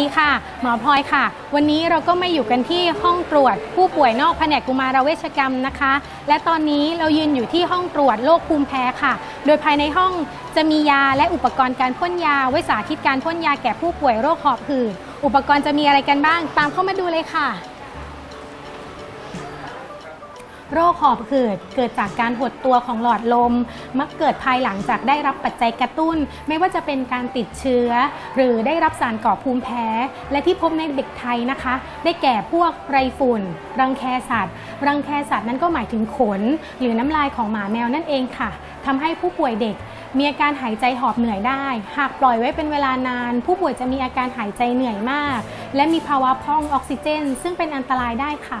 ดีค่ะ หมอพลอยค่ะ วันนี้เราก็มาอยู่กันที่ห้องตรวจผู้ป่วยนอกแผนกกุมารเวชกรรมนะคะ และตอนนี้เรายืนอยู่ที่ห้องตรวจโรคภูมิแพ้ค่ะ โดยภายในห้องจะมียาและอุปกรณ์การพ่นยา ไว้สาธิตการพ่นยาแก่ผู้ป่วยโรคหอบหืดอุปกรณ์จะมีอะไรกันบ้าง ตามเข้ามาดูเลยค่ะ โรคหอบหืดเกิดจากการหดตัวของหลอดลม มักเกิดภายหลังจากได้รับปัจจัยกระตุ้น ไม่ว่าจะเป็นการติดเชื้อ หรือได้รับสารก่อภูมิแพ้ และที่พบในเด็กไทยนะคะ ได้แก่พวกไรฝุ่น รังแคสัตว์ รังแคสัตว์นั้นก็หมายถึงขน หรือน้ำลายของหมาแมวนั่นเองค่ะทำให้ผู้ป่วยเด็กมีอาการหายใจหอบเหนื่อยได้ หากปล่อยไว้เป็นเวลานาน ผู้ป่วยจะมีอาการหายใจเหนื่อยมาก และมีภาวะพร่องออกซิเจน ซึ่งเป็นอันตรายได้ค่ะ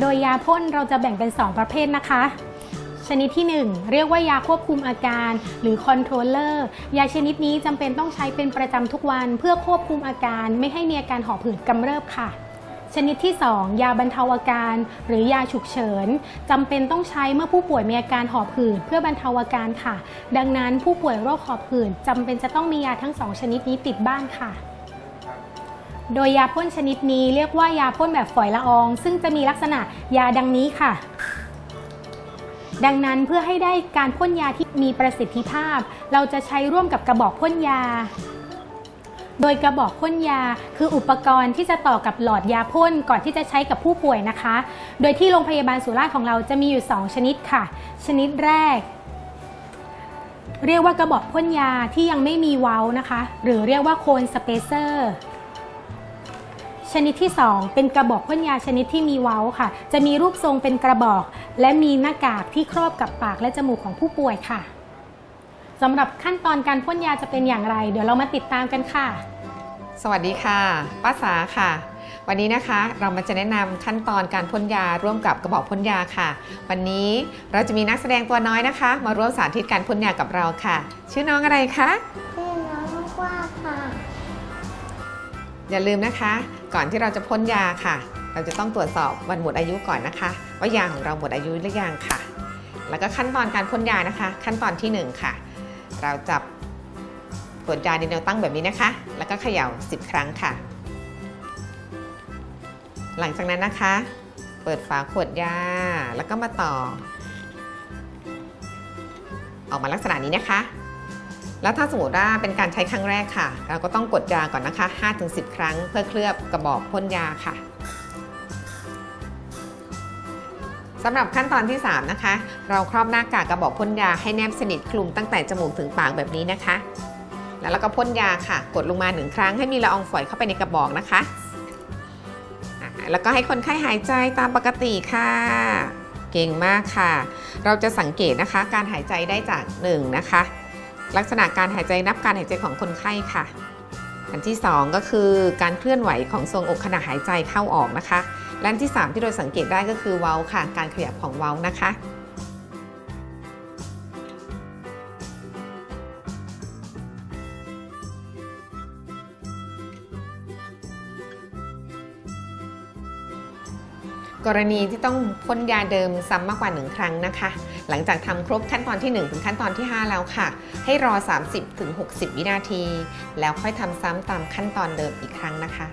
โดยยาพ่นเราจะแบ่งเป็น 2 ประเภทนะคะ ชนิดที่ 1 เรียกว่ายาควบคุมอาการ หรือคอนโทรลเลอร์ยาชนิดนี้จำเป็นต้องใช้เป็นประจำทุกวันเพื่อควบคุมอาการไม่ให้มีอาการหอบหืดกำเริบค่ะชนิดที่ 2 ยาบรรเทาอาการ หรือยาฉุกเฉินจำเป็นต้องใช้เมื่อผู้ป่วยมีอาการหอบหืดเพื่อบรรเทาอาการค่ะ ดังนั้นผู้ป่วยโรคหอบหืดจำเป็นจะต้องมียาทั้งสองชนิดนี้ติดบ้านค่ะ โดยยาพ่นชนิดนี้เรียกว่ายาพ่นแบบฝอยละออง ซึ่งจะมีลักษณะยาดังนี้ค่ะ ดังนั้นเพื่อให้ได้การพ่นยาที่มีประสิทธิภาพ เราจะใช้ร่วมกับกระบอกพ่นยา โดยกระบอกพ่นยาคืออุปกรณ์ที่จะต่อกับหลอดยาพ่นก่อนที่จะใช้กับผู้ป่วยนะคะ โดยที่โรงพยาบาลสุราษฎร์ของเราจะมีอยู่ 2 ชนิดค่ะ ชนิดแรกเรียกว่ากระบอกพ่นยาที่ยังไม่มีเว้านะคะ หรือเรียกว่าโคนสเปเซอร์ ชนิดที่ 2 เป็นกระบอกพ่นยาชนิดที่มีเว้าค่ะ จะมีรูปทรงเป็นกระบอก และมีหน้ากากที่ครอบกับปากและจมูกของผู้ป่วยค่ะสำหรับขั้นตอนการพ่นยาจะเป็นอย่างไร เดี๋ยวเรามาติดตามกันค่ะ สวัสดีค่ะ ป้าสาค่ะ วันนี้นะคะเรามาจะแนะนำขั้นตอนการพ่นยาร่วมกับกระบอกพ่นยาค่ะ วันนี้เราจะมีนักแสดงตัวน้อยนะคะ มาร่วมสาธิตการพ่นยากับเราค่ะ ชื่อน้องอะไรคะชื่อน้องกว้างค่ะ อย่าลืมนะคะ ก่อนที่เราจะพ่นยาค่ะ เราจะต้องตรวจสอบวันหมดอายุก่อนนะคะ ว่ายาของเราหมดอายุหรือยังค่ะ แล้วก็ขั้นตอนการพ่นยานะคะ ขั้นตอนที่หนึ่งค่ะ เราจับขวดยาในแนวตั้งแบบนี้นะคะ แล้วก็เขย่า 10 ครั้งค่ะ หลังจากนั้นนะคะ เปิดฝาขวดยาแล้วก็มาต่อ ออกมาลักษณะนี้นะคะ แล้วถ้าสมมติว่าเป็นการใช้ครั้งแรกค่ะ เราก็ต้องกดยาก่อนนะคะ 5-10 ครั้งเพื่อเคลือบกระบอกพ่นยาค่ะสำหรับขั้นตอนที่ 3 นะคะ เราครอบหน้ากากกระบอกพ่นยาให้แนบสนิทคลุมตั้งแต่จมูกถึงปากแบบนี้นะคะ แล้วเราก็พ่นยาค่ะ กดลงมาหนึ่งครั้งให้มีละอองฝอยเข้าไปในกระบอกนะคะ แล้วก็ให้คนไข้หายใจตามปกติค่ะเก่งมากค่ะ เราจะสังเกตนะคะ การหายใจได้จาก1นะคะ ลักษณะการหายใจนับการหายใจของคนไข้ค่ะ อันที่ 2 ก็คือการเคลื่อนไหวของทรวงอกขณะหายใจเข้าออกนะคะ และอันที่ 3 ที่เราสังเกตได้ก็คือเว้าค่ะ การขยับของเว้านะคะกรณีที่ต้องพ่นยาเดิมซ้ำมากกว่า1ครั้งนะคะ หลังจากทำครบขั้นตอนที่ 1 ถึงขั้นตอนที่ 5 แล้วค่ะ ให้รอ 30 ถึง 60 วินาที แล้วค่อยทำซ้ำตามขั้นตอนเดิมอีกครั้งนะคะ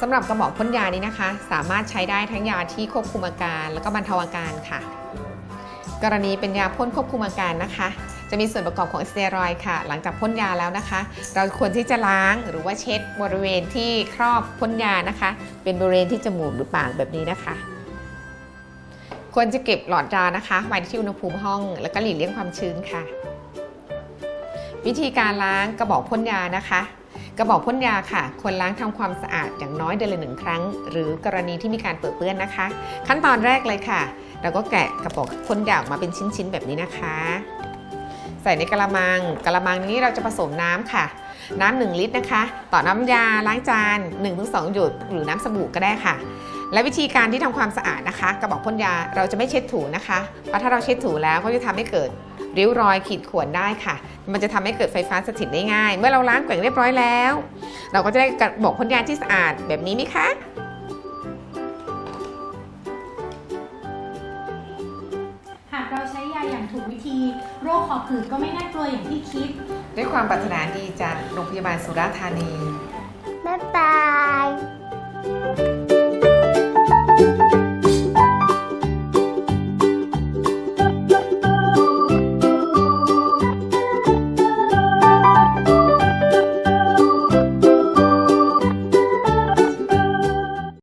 สำหรับกระบอกพ่นยานี้นะคะ สามารถใช้ได้ทั้งยาที่ควบคุมอาการ แล้วก็บรรเทาอาการค่ะ กรณีเป็นยาพ่นควบคุมอาการนะคะ จะมีส่วนประกอบของสเตียรอยค่ะ หลังจากพ่นยาแล้วนะคะ เราควรที่จะล้างหรือว่าเช็ดบริเวณที่ครอบพ่นยานะคะ เป็นบริเวณที่จมูกหรือปากแบบนี้นะคะ ควรจะเก็บหลอดยานะคะไว้ที่อุณหภูมิห้อง แล้วก็หลีกเลี่ยงความชื้นค่ะ วิธีการล้างกระบอกพ่นยานะคะกระบอกพ่นยาค่ะ ควรล้างทำความสะอาดอย่างน้อยเดือนละหนึ่งครั้ง หรือกรณีที่มีการเปื้อนเปื้อนนะคะ ขั้นตอนแรกเลยค่ะ เราก็แกะกระบอกพ่นยาออกมาเป็นชิ้นๆแบบนี้นะคะ ใส่ในกระมังกระมังนี้เราจะผสมน้ำค่ะ น้ำ1ลิตรนะคะ ต่อน้ำยาล้างจาน1-2หยดหรือน้ำสบู่ก็ได้ค่ะ และวิธีการที่ทำความสะอาดนะคะ กระบอกพ่นยาเราจะไม่เช็ดถูนะคะเพราะถ้าเราเช็ดถูแล้วก็จะทำให้เกิดริ้วรอยขีดข่วนได้ค่ะ มันจะทำให้เกิดไฟฟ้าสถิตได้ง่าย เมื่อเราล้างแกว่งเรียบร้อยแล้ว เราก็จะได้กระบอกพ่นยาที่สะอาดแบบนี้ไหมคะหากเราใช้ยาอย่างถูกวิธี โรคหอบหืดก็ไม่น่ากลัวอย่างที่คิด ด้วยความปรารถนาดีจากโรงพยาบาลสุราษฎร์ธานี บ๊ายบาย